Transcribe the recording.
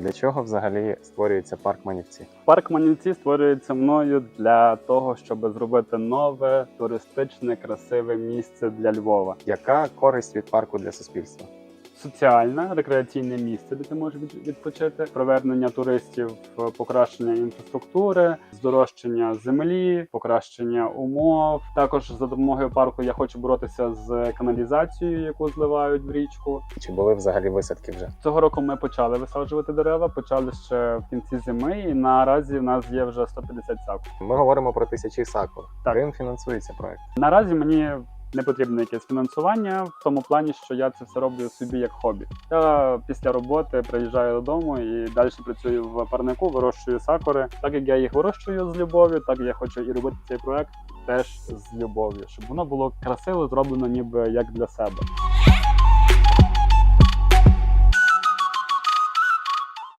Для чого взагалі створюється парк Манівці? Парк Манівці створюється мною для того, щоб зробити нове туристичне красиве місце для Львова. Яка користь від парку для суспільства? Соціальне рекреаційне місце, де ти можеш відпочити, привернення туристів, покращення інфраструктури, здорожчання землі, покращення умов. Також за допомогою парку я хочу боротися з каналізацією, яку зливають в річку. Чи були взагалі висадки вже? Цього року ми почали висаджувати дерева, почали ще в кінці зими, і наразі в нас є вже 150 сакур. Ми говоримо про тисячі сакур. Так. Ким фінансується проект? Наразі мені не потрібно якесь фінансування в тому плані, що я це все роблю собі як хобі. Я після роботи приїжджаю додому і далі працюю в парнику, вирощую сакури. Так як я їх вирощую з любов'ю, так я хочу і робити цей проект теж з любов'ю, щоб воно було красиво зроблено, ніби як для себе.